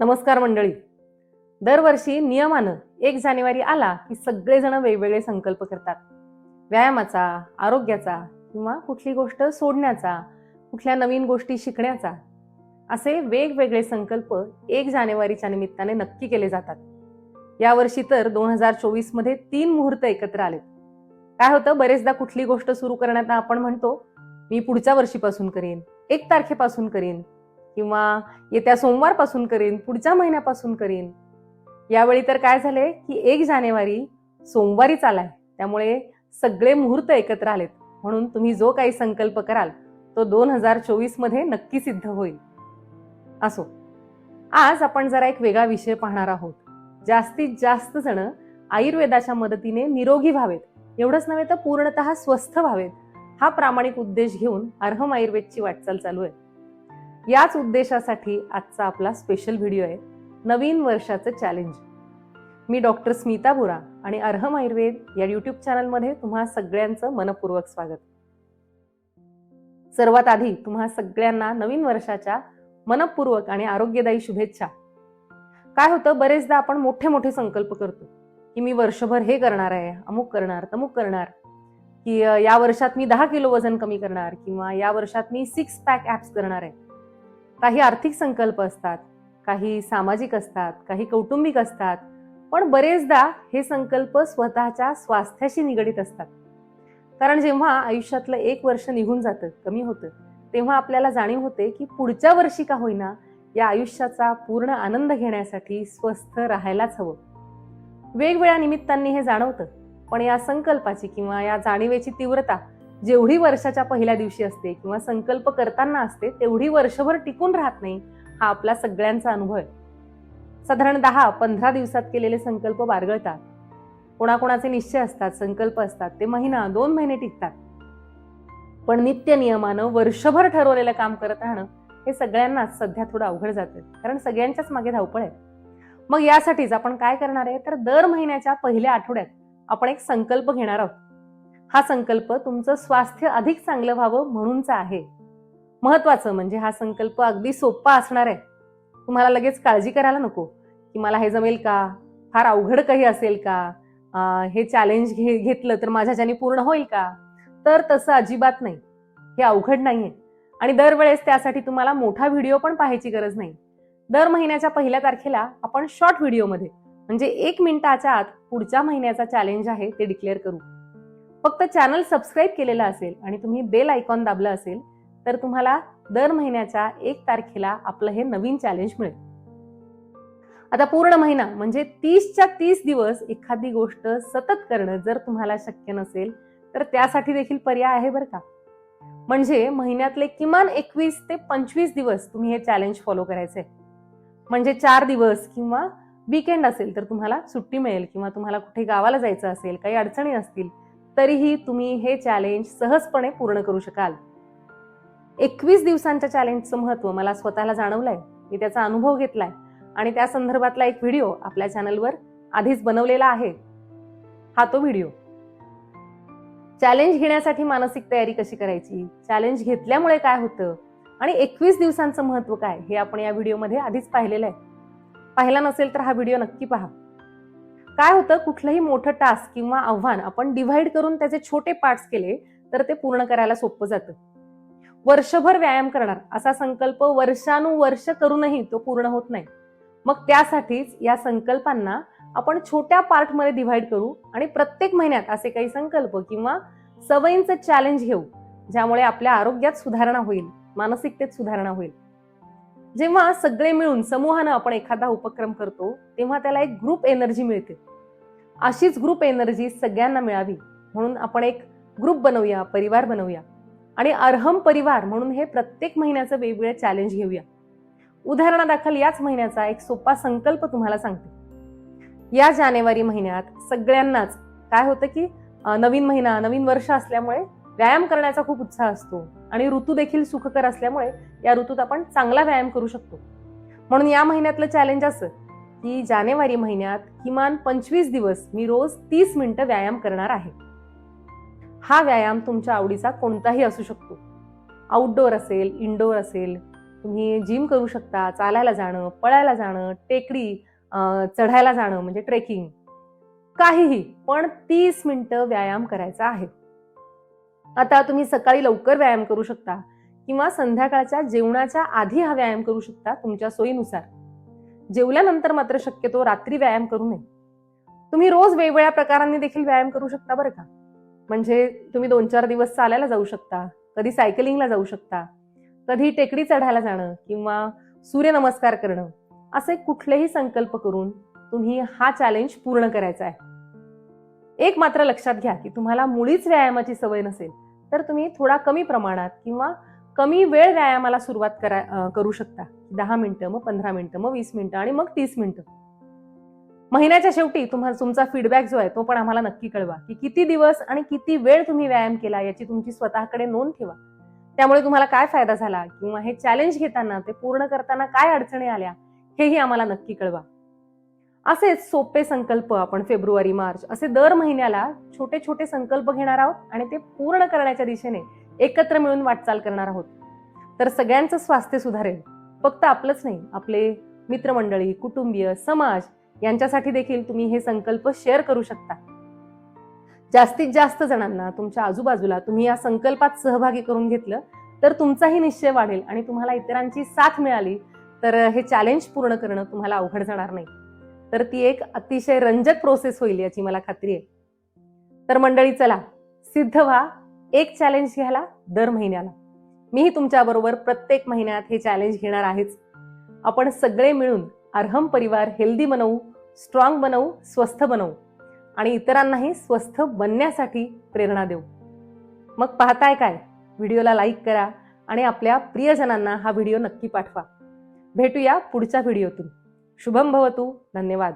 नमस्कार मंडळी. दरवर्षी नियमानं एक जानेवारी आला की सगळेजण वेगवेगळे संकल्प करतात. व्यायामाचा आरोग्याचा किंवा कुठली गोष्ट सोडण्याचा कुठल्या नवीन गोष्टी शिकण्याचा असे वेगवेगळे संकल्प एक जानेवारीच्या निमित्ताने नक्की केले जातात. यावर्षी तर दोन हजार चोवीसमध्ये तीन मुहूर्त एकत्र आलेत. काय होतं? बरेचदा कुठली गोष्ट सुरू करण्यात आपण म्हणतो मी पुढच्या वर्षीपासून करीन एक तारखेपासून करीन किंवा येत्या सोमवारपासून करीन पुढच्या महिन्यापासून करीन. यावेळी तर काय झाले की एक जानेवारी सोमवारीच आलाय त्यामुळे सगळे मुहूर्त एकत्र आलेत. म्हणून तुम्ही जो काही संकल्प कराल तो दोन हजार चोवीसमध्ये नक्की सिद्ध होईल. असो. आज आपण जरा एक वेगळा विषय पाहणार आहोत. जास्तीत जास्त जण आयुर्वेदाच्या मदतीने निरोगी व्हावेत. एवढंच नव्हे तर पूर्णतः स्वस्थ व्हावेत. हा प्रामाणिक उद्देश घेऊन अर्हम आयुर्वेदची वाटचाल चालू आहे. याच उद्देशासाठी आजचा आपला स्पेशल व्हिडिओ आहे नवीन वर्षाचं चॅलेंज मी डॉक्टर स्मिता बोरा आणि अर्हम आयुर्वेद या युट्यूब चॅनलमध्ये तुम्हा सगळ्यांचं मनपूर्वक स्वागत. सर्वात आधी तुम्हा सगळ्यांना नवीन वर्षाच्या मनपूर्वक आणि आरोग्यदायी शुभेच्छा. काय होतं बरेचदा आपण मोठे मोठे संकल्प करतो की मी वर्षभर हे करणार आहे अमुक करणार तमुक करणार की या वर्षात मी दहा किलो वजन कमी करणार किंवा या वर्षात मी सिक्स पॅक ॲप्स करणार आहे. काही आर्थिक संकल्प असतात काही सामाजिक असतात काही कौटुंबिक असतात पण बरेचदा हे संकल्प स्वतःच्या स्वास्थ्याशी निगडीत असतात. कारण जेव्हा आयुष्यातलं एक वर्ष निघून जातं कमी होतं तेव्हा आपल्याला जाणीव होते की पुढच्या वर्षी का होईना या आयुष्याचा पूर्ण आनंद घेण्यासाठी स्वस्थ राहायलाच हवं. वेगवेगळ्या निमित्तांनी हे जाणवतं पण या संकल्पाची किंवा या जाणीवेची तीव्रता जेवढी वर्षाच्या पहिल्या दिवशी असते किंवा संकल्प करताना असते तेवढी वर्षभर टिकून राहत नाही हा आपला सगळ्यांचा अनुभव आहे. साधारण दहा पंधरा दिवसात केलेले संकल्प बारगळतात. कोणाकोणाचे निश्चय असतात संकल्प असतात ते महिना दोन महिने टिकतात. पण नित्य नियमानं वर्षभर ठरवलेलं काम करत राहणं हे सगळ्यांनाच सध्या थोडं अवघड जातं कारण सगळ्यांच्याच मागे धावपळ आहे. मग यासाठीच आपण काय करणार आहे? तर दर महिन्याच्या पहिल्या आठवड्यात आपण एक संकल्प घेणार आहोत. हा संकल्प तुमचं स्वास्थ्य अधिक चांगलं व्हावं म्हणूनचा आहे. महत्वाचं म्हणजे हा संकल्प अगदी सोपा असणार आहे. तुम्हाला लगेच काळजी करायला नको. की मला हे जमेल का? फार अवघड काही असेल का? आ, हे चॅलेंज घे घेतलं तर माझ्याच्याने पूर्ण होईल का? तर तसं अजिबात नाही. हे अवघड नाहीये. आणि दरवेळेस त्यासाठी तुम्हाला मोठा व्हिडिओ पण पाहायची गरज नाही. दर महिन्याच्या पहिल्या तारखेला आपण शॉर्ट व्हिडिओमध्ये म्हणजे एक मिनिटाच्या आत पुढच्या महिन्याचा चॅलेंज आहे ते डिक्लेअर करू. फक्त चॅनल सबस्क्राईब केलेलं असेल आणि तुम्ही बेल आयकॉन दाबलं असेल तर तुम्हाला दर महिन्याच्या एक तारखेला आपलं हे नवीन चॅलेंज मिळेल. आता पूर्ण महिना म्हणजे तीसच्या तीस दिवस एखादी गोष्ट सतत करणं जर तुम्हाला शक्य नसेल तर त्यासाठी देखील पर्याय आहे बरं का. म्हणजे महिन्यातले किमान एकवीस ते पंचवीस दिवस तुम्ही हे चॅलेंज फॉलो करायचे म्हणजे चार दिवस किंवा वीकेंड असेल तर तुम्हाला सुट्टी मिळेल किंवा तुम्हाला कुठे गावाला जायचं असेल काही अडचणी असतील तरीही तुम्ही हे चॅलेंज सहजपणे पूर्ण करू शकाल. एकवीस दिवसांच्या चॅलेंजचं महत्त्व मला स्वतःला जाणवलंय. मी त्याचा अनुभव घेतलाय. आणि त्या संदर्भातला एक व्हिडिओ आपल्या चॅनलवर आधीच बनवलेला आहे. हा तो व्हिडिओ चॅलेंज घेण्यासाठी मानसिक तयारी कशी करायची? चॅलेंज घेतल्यामुळे काय होतं? आणि एकवीस दिवसांचं महत्त्व काय? हे आपण या व्हिडिओमध्ये आधीच पाहिलेलं आहे. पाहिला नसेल तर हा व्हिडिओ नक्की पहा. काय होतं कुठलंही मोठं टास्क किंवा आव्हान आपण डिव्हाइड करून त्याचे छोटे पार्ट्स केले तर ते पूर्ण करायला सोपं जातं. वर्षभर व्यायाम करणार असा संकल्प वर्षानुवर्ष करूनही तो पूर्ण होत नाही. मग त्यासाठीच या संकल्पांना आपण छोट्या पार्टमध्ये डिव्हाइड करू आणि प्रत्येक महिन्यात असे काही संकल्प किंवा सवयींचं चॅलेंज घेऊ ज्यामुळे आपल्या आरोग्यात सुधारणा होईल मानसिकतेत सुधारणा होईल. जेव्हा सगळे मिळून समूहानं आपण एखादा उपक्रम करतो तेव्हा त्याला एक ग्रुप एनर्जी मिळते. अशीच ग्रुप एनर्जी सगळ्यांना मिळावी म्हणून आपण एक ग्रुप बनवूया परिवार बनवूया. आणि अर्हम परिवार म्हणून हे प्रत्येक महिन्याचं वेगवेगळे चॅलेंज घेऊया. उदाहरणादाखल याच महिन्याचा एक सोपा संकल्प तुम्हाला सांगते. या जानेवारी महिन्यात सगळ्यांनाच काय होतं की नवीन महिना नवीन वर्ष असल्यामुळे व्यायाम करण्याचा खूप उत्साह असतो आणि ऋतू देखील सुखकर असल्यामुळे या ऋतूत आपण चांगला व्यायाम करू शकतो. म्हणून या महिन्यातलं चॅलेंज असं की जानेवारी महिन्यात किमान पंचवीस दिवस मी रोज तीस मिनिटं व्यायाम करणार आहे. हा व्यायाम तुमच्या आवडीचा कोणताही असू शकतो. आउटडोअर असेल इनडोअर असेल तुम्ही जिम करू शकता चालायला जाणं पळायला जाणं टेकडी चढायला जाणं म्हणजे ट्रेकिंग काहीही पण तीस मिनिटं व्यायाम करायचा आहे. आता तुम्ही सकाळी लवकर व्यायाम करू शकता किंवा संध्याकाळच्या जेवणाच्या आधी हा व्यायाम करू शकता तुमच्या सोयीनुसार. जेवल्यानंतर मात्र शक्यतो रात्री व्यायाम करू नये. तुम्ही रोज वेगवेगळ्या प्रकारांनी देखील व्यायाम करू शकता बरं का? म्हणजे तुम्ही दोन चार दिवस चालायला जाऊ शकता कधी सायकलिंगला जाऊ शकता कधी टेकडी चढायला जाणं किंवा सूर्यनमस्कार करणं असे कुठलेही संकल्प करून तुम्ही हा चॅलेंज पूर्ण करायचा आहे. एक मात्र लक्षात घ्या की तुम्हाला मुळीच व्यायामाची सवय नसेल तर तुम्ही थोडा कमी प्रमाणात किंवा कमी वेळ व्यायामाला सुरुवात करा करू शकता. दहा मिनिटं मग पंधरा मिनिटं मग वीस मिनिटं आणि मग तीस मिनिटं. महिन्याच्या शेवटी तुम्हाला तुमचा फीडबॅक जो आहे तो पण आम्हाला नक्की कळवा की किती दिवस आणि किती वेळ तुम्ही व्यायाम केला याची तुमची स्वतःकडे नोंद ठेवा. त्यामुळे तुम्हाला काय फायदा झाला किंवा हे चॅलेंज घेताना ते पूर्ण करताना काय अडचणी आल्या हेही आम्हाला नक्की कळवा. असेच सोपे संकल्प आपण फेब्रुवारी मार्च असे दर महिन्याला छोटे छोटे संकल्प घेणार आहोत आणि ते पूर्ण करण्याच्या दिशेने एकत्र मिळून वाटचाल करणार आहोत. तर सगळ्यांचं स्वास्थ्य सुधारेल. फक्त आपलंच नाही आपले मित्रमंडळी कुटुंबीय समाज यांच्यासाठी देखील तुम्ही हे संकल्प शेअर करू शकता. जास्तीत जास्त जणांना तुमच्या आजूबाजूला तुम्ही या संकल्पात सहभागी करून घेतलं तर तुमचाही निश्चय वाढेल आणि तुम्हाला इतरांची साथ मिळाली तर हे चॅलेंज पूर्ण करणं तुम्हाला अवघड जाणार नाही. तर ती एक अतिशय रंजक प्रोसेस होईल याची मला खात्री आहे. तर मंडळी चला सिद्ध व्हा एक चॅलेंज घ्यायला दर महिन्याला. मीही तुमच्याबरोबर प्रत्येक महिन्यात हे चॅलेंज घेणार आहेच. आपण सगळे मिळून अर्हम परिवार हेल्दी बनवू स्ट्रॉंग बनवू स्वस्थ बनवू आणि इतरांनाही स्वस्थ बनण्यासाठी प्रेरणा देऊ. मग पाहताय काय? व्हिडिओला लाईक करा आणि आपल्या प्रियजनांना हा व्हिडिओ नक्की पाठवा. भेटूया पुढच्या व्हिडिओतून. शुभम भवतू. धन्यवाद.